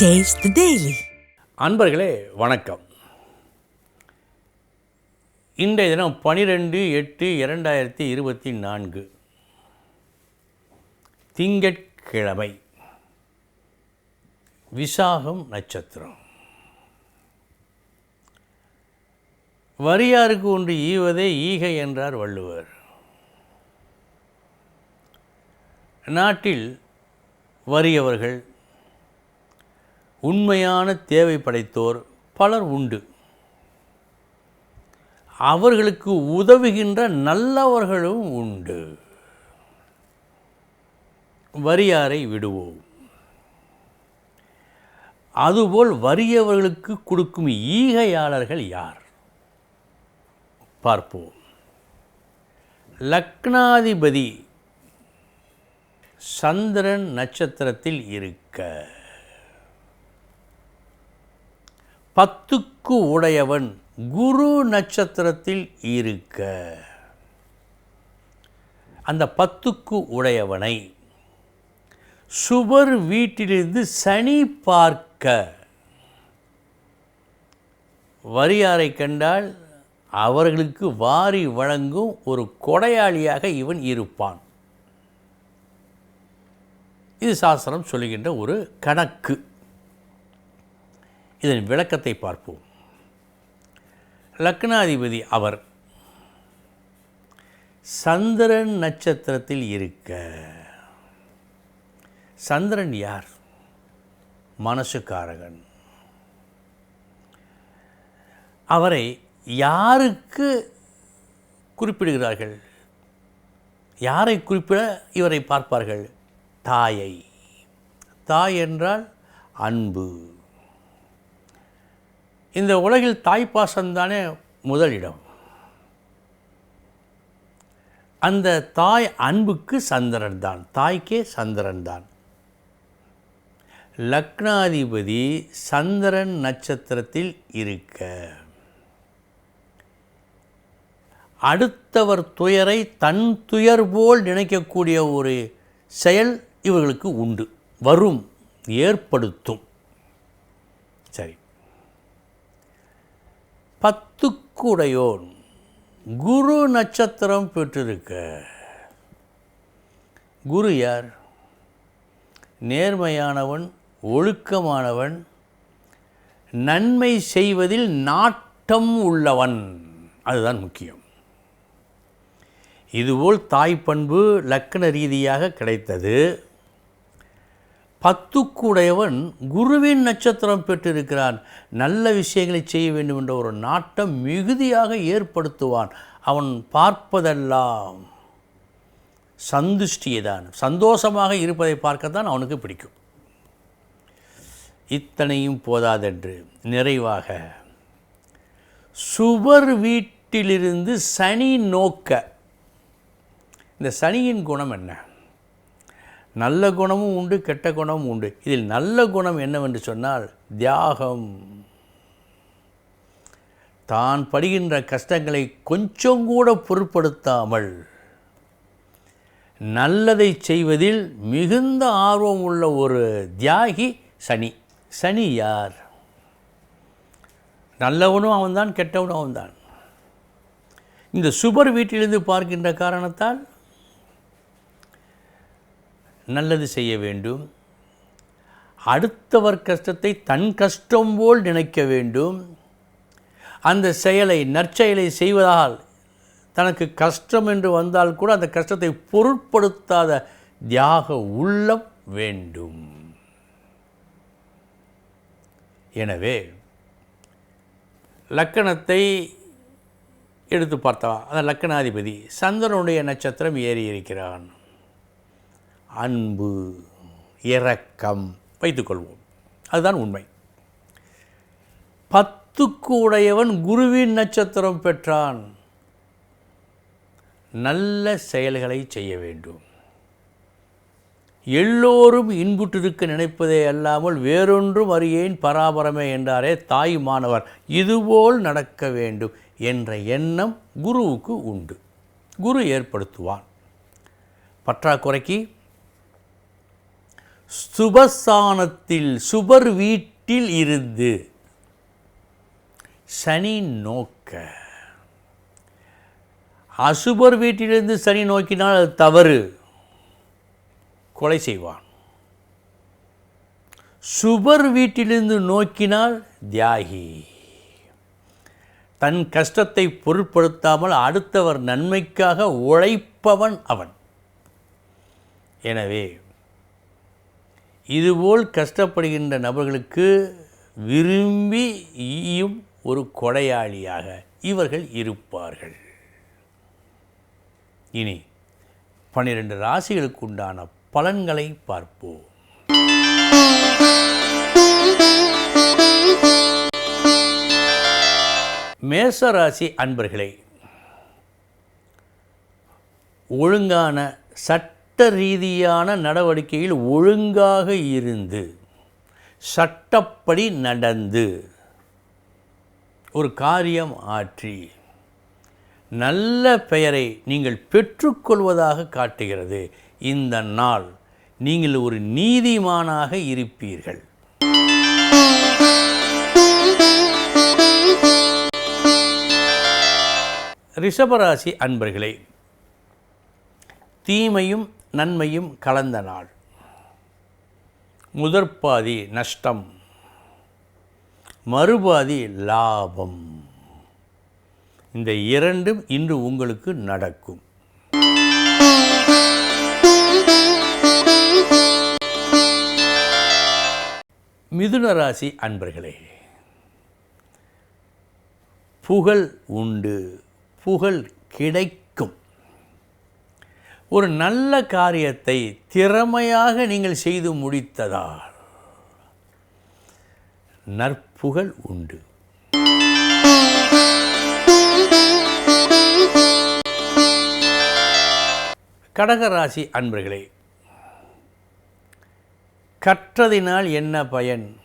Taste daily அன்பர்களே வணக்கம். இன்றைய தினம் பனிரெண்டு எட்டு இரண்டாயிரத்தி இருபத்தி நான்கு. திங்கட்கிழமை. விசாகம் நட்சத்திரம். வரியாருக்கு ஒன்று ஈவதே ஈகை என்றார் வள்ளுவர். நாட்டில் வறியவர்கள் உண்மையான தேவை படைத்தோர் பலர் உண்டு. அவர்களுக்கு உதவுகின்ற நல்லவர்களும் உண்டு. வரியாரை விடுவோம். அதுபோல் வறியவர்களுக்கு கொடுக்கும் ஈகையாளர்கள் யார்? பார்ப்போம். லக்னாதிபதி சந்திரன் நட்சத்திரத்தில் இருக்க பத்துக்கு உடையவன் குரு நட்சத்திரத்தில் இருக்க. அந்த பத்துக்கு உடையவனை சுவர் வீட்டிலிருந்து சனி பார்க்க. வரியாரை கண்டால்? அவர்களுக்கு வாரி வழங்கும் ஒரு கொடையாளியாக இவன் இருப்பான். இது சாஸ்திரம் சொல்லுகின்ற ஒரு கணக்கு. இதன் விளக்கத்தை பார்ப்போம். லக்னாதிபதி அவர் சந்திரன் நட்சத்திரத்தில் இருக்க. சந்திரன் யார்? மனசுக்காரகன். அவரை யாருக்கு குறிப்பிடுகிறார்கள்? யாரை குறிப்பிட இவரை பார்ப்பார்கள்? தாயை. தாய் என்றால் அன்பு. இந்த உலகில் தாய்ப்பாசம்தானே முதலிடம். அந்த தாய் அன்புக்கு சந்திரன் தான் தாய்க்கே சந்திரன் தான் லக்னாதிபதி சந்திரன் நட்சத்திரத்தில் இருக்க. அடுத்தவர் துயரை தன் துயர் போல் நினைக்கக்கூடிய ஒரு செயல் இவர்களுக்கு உண்டு. வரும் ஏற்படுத்தும். பத்துக்குடையோன். குரு நட்சத்திரம் பெற்றிருக்க. குரு யார்? நேர்மையானவன் ஒழுக்கமானவன் நன்மை செய்வதில் நாட்டம் உள்ளவன். அதுதான் முக்கியம். இதுபோல் தாய் பண்பு லக்கண ரீதியாக கிடைத்தது. பத்துக்குடையவன் குருவின் நட்சத்திரம் பெற்றிருக்கிறான். நல்ல விஷயங்களை செய்ய வேண்டும் என்ற ஒரு நாட்டம் மிகுதியாக ஏற்படுத்துவான். அவன் பார்ப்பதெல்லாம் சந்துஷ்டியை தான் சந்தோஷமாக இருப்பதை பார்க்கத்தான் அவனுக்கு பிடிக்கும். இத்தனையும் போதாதென்று நிறைவாக சுவர் வீட்டிலிருந்து சனி நோக்க. இந்த சனியின் குணம் என்ன? நல்ல குணமும் உண்டு கெட்ட குணமும் உண்டு. இதில் நல்ல குணம் என்னவென்று சொன்னால் தியாகம். தான் படுகின்ற கஷ்டங்களை கொஞ்சம் கூட பொருட்படுத்தாமல் நல்லதை செய்வதில் மிகுந்த ஆர்வம் உள்ள ஒரு தியாகி சனி. சனி யார்? நல்லவனும் அவன்தான் கெட்டவனும் அவன்தான். இந்த சுபர் வீட்டிலிருந்து பார்க்கின்ற காரணத்தால் நல்லது செய்ய வேண்டும். அடுத்தவர் கஷ்டத்தை தன் கஷ்டம் போல் நினைக்க வேண்டும். அந்த செயலை நற்செயலை செய்வதால் தனக்கு கஷ்டம் என்று வந்தால் கூட அந்த கஷ்டத்தை பொருட்படுத்தாத தியாக உள்ளம் வேண்டும். எனவே லக்கணத்தை எடுத்து பார்த்தா அந்த லக்கணாதிபதி சந்திரனுடைய நட்சத்திரம் ஏறி இருக்கிறான் அன்பு இரக்கம் வைத்துக்கொள்வோம். அதுதான் உண்மை. பத்துக்கு உடையவன் குருவின் நட்சத்திரம் பெற்றான். நல்ல செயல்களை செய்ய வேண்டும். எல்லோரும் இன்புற்றிருக்க நினைப்பதே அல்லாமல் வேறொன்றும் அறியேன் பராபரமே என்றாரே தாய் மாணவர். இதுபோல் நடக்க வேண்டும் என்ற எண்ணம் குருவுக்கு உண்டு. குரு ஏற்படுத்துவான். பற்றாக்குறைக்கு சுபஸ்தானத்தில் சுபர் வீட்டில் இருந்து சனி நோக்க. அசுபர் வீட்டிலிருந்து சனி நோக்கினால் அது தவறு. கொலை செய்வான். சுபர் வீட்டிலிருந்து நோக்கினால் தியாகி. தன் கஷ்டத்தை பொருட்படுத்தாமல் அடுத்தவர் நன்மைக்காக உழைப்பவன் அவன். எனவே இதுபோல் கஷ்டப்படுகின்ற நபர்களுக்கு விரும்பி ஈயும் ஒரு கொடையாளியாக இவர்கள் இருப்பார்கள். இனி பன்னிரண்டு ராசிகளுக்கு உண்டான பலன்களை பார்ப்போம். மேச ராசி அன்பர்களே ஒழுங்கான சட்ட ரீதியான நடவடிக்கையில் ஒழுங்காக இருந்து சட்டப்படி நடந்து ஒரு காரியம் ஆற்றி நல்ல பெயரை நீங்கள் பெற்றுக்கொள்வதாக காட்டுகிறது. இந்த நாள் நீங்கள் ஒரு நீதிமானாக இருப்பீர்கள். ரிஷபராசி அன்பர்களே தீமையும் நன்மையும் கலந்த நாள். முதற்பாதி நஷ்டம். மறுபாதி லாபம். இந்த இரண்டும் இன்று உங்களுக்கு நடக்கும். மிதுன ராசி அன்பர்களே புகழ் உண்டு. புகழ் கிடைக்கும் ஒரு நல்ல காரியத்தை திறமையாக நீங்கள் செய்து முடித்ததால் நற்புகழ் உண்டு. கடகராசி அன்பர்களே கற்றதினால் என்ன பயன்?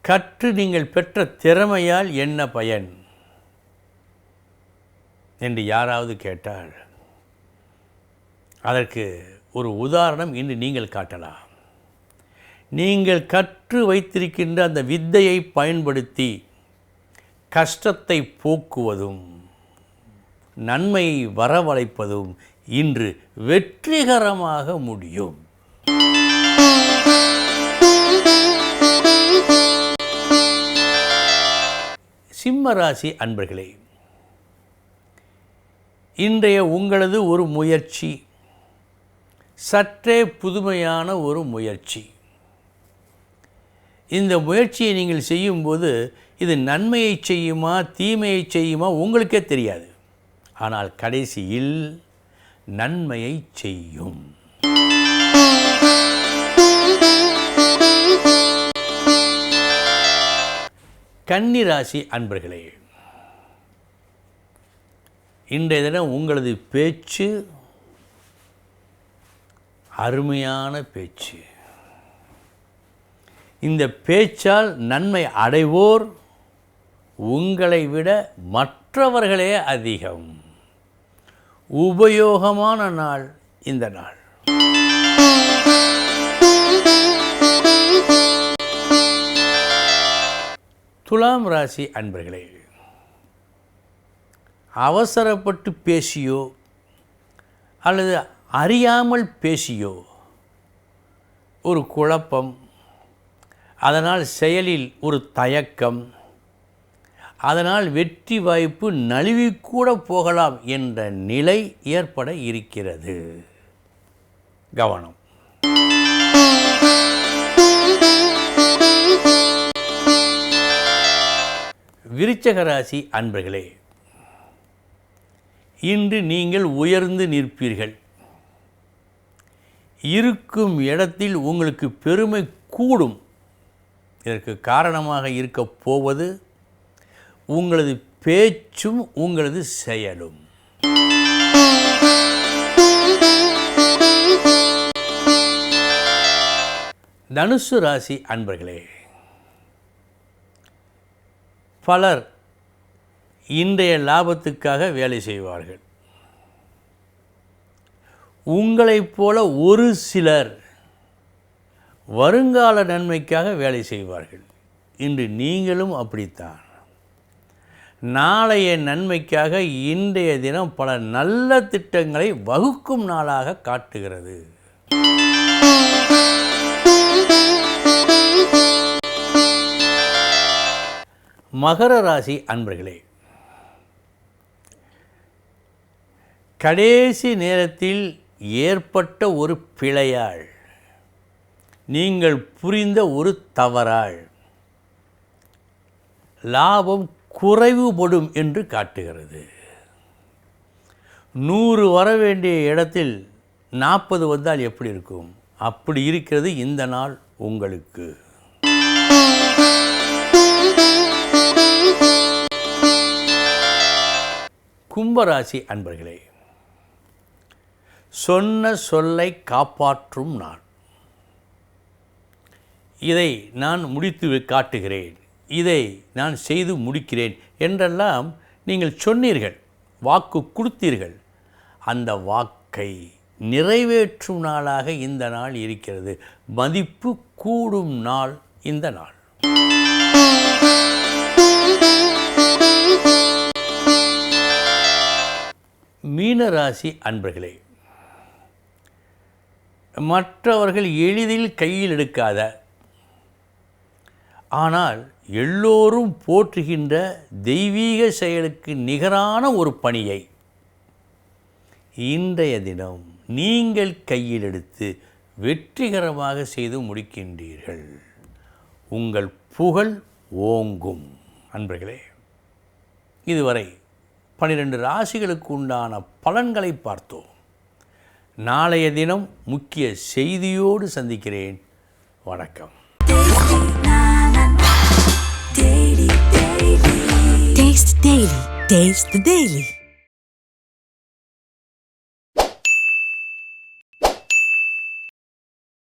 கற்று நீங்கள் பெற்ற திறமையால் என்ன பயன்? என்று யாராவது கேட்டால் அதற்கு ஒரு உதாரணம் இன்று நீங்கள் காட்டலாம். நீங்கள் கற்று வைத்திருக்கின்ற அந்த வித்தையை பயன்படுத்தி கஷ்டத்தை போக்குவதும் நன்மையை வரவழைப்பதும் இன்று வெற்றிகரமாக முடியும். சிம்மராசி அன்பர்களே இன்றைய உங்களது ஒரு முயற்சி சற்றே புதுமையான ஒரு முயற்சி. இந்த முயற்சியை நீங்கள் செய்யும்போது இது நன்மையை செய்யுமா தீமையை செய்யுமா உங்களுக்கே தெரியாது. ஆனால் கடைசியில் நன்மையை செய்யும். கன்னிராசி அன்பர்களே இன்றைய தினம் உங்களது பேச்சு அருமையான பேச்சு. இந்த பேச்சால் நன்மை அடைவோர் உங்களை விட மற்றவர்களே அதிகம். உபயோகமான நாள் இந்த நாள். துலாம் ராசி அன்பர்களே அவசரப்பட்டு பேசியோ அல்லது அறியாமல் பேசியோ ஒரு குழப்பம் அதனால் செயலில் ஒரு தயக்கம் அதனால் வெற்றி வாய்ப்பு நழுவிக்கூட போகலாம் என்ற நிலை ஏற்பட இருக்கிறது. கவனம். விருச்சகராசி அன்பர்களே இன்று நீங்கள் உயர்ந்து நிற்பீர்கள். இருக்கும் இடத்தில் உங்களுக்கு பெருமை கூடும். இதற்கு காரணமாக இருக்கப் போவது உங்களது பேச்சும் உங்களது செயலும். தனுசு ராசி அன்பர்களே பலர் இன்றைய லாபத்துக்காக வேலை செய்வார்கள். உங்களைப் போல ஒரு சிலர் வருங்கால நன்மைக்காக வேலை செய்வார்கள். இன்று நீங்களும் அப்படித்தான். நாளைய நன்மைக்காக இன்றைய தினம் பல நல்ல திட்டங்களை வகுக்கும் நாளாக காட்டுகிறது. மகர ராசி அன்பர்களே கடைசி நேரத்தில் ஏற்பட்ட ஒரு பிழையால் நீங்கள் புரிந்த ஒரு தவறால் லாபம் குறைவுபடும் என்று காட்டுகிறது. நூறு வர வேண்டிய இடத்தில் நாற்பது வந்தால் எப்படி இருக்கும்? அப்படி இருக்கிறது இந்த நாள் உங்களுக்கு. கும்பராசி அன்பர்களே சொன்ன சொல்லை காப்பாற்றும் நான் இதை நான் முடித்து காட்டுகிறேன். இதை நான் செய்து முடிக்கிறேன் என்றெல்லாம் நீங்கள் சொன்னீர்கள் வாக்கு கொடுத்தீர்கள். அந்த வாக்கை நிறைவேற்றும் நாளாக இந்த நாள் இருக்கிறது. மதிப்பு கூடும் நாள் இந்த நாள். மீனராசி அன்பர்களே மற்றவர்கள் எளிதில் கையில் எடுக்காத. ஆனால் எல்லோரும் போற்றுகின்ற தெய்வீக செயலுக்கு நிகரான ஒரு பணியை. இன்றைய தினம் நீங்கள் கையில் எடுத்து வெற்றிகரமாக செய்து முடிக்கின்றீர்கள். உங்கள் புகழ் ஓங்கும். அன்பர்களே இதுவரை பனிரெண்டு ராசிகளுக்கு உண்டான பலன்களை பார்த்தோம். நாளைய தினம் முக்கிய செய்தியோடு சந்திக்கிறேன். வணக்கம். Taste daily Taste the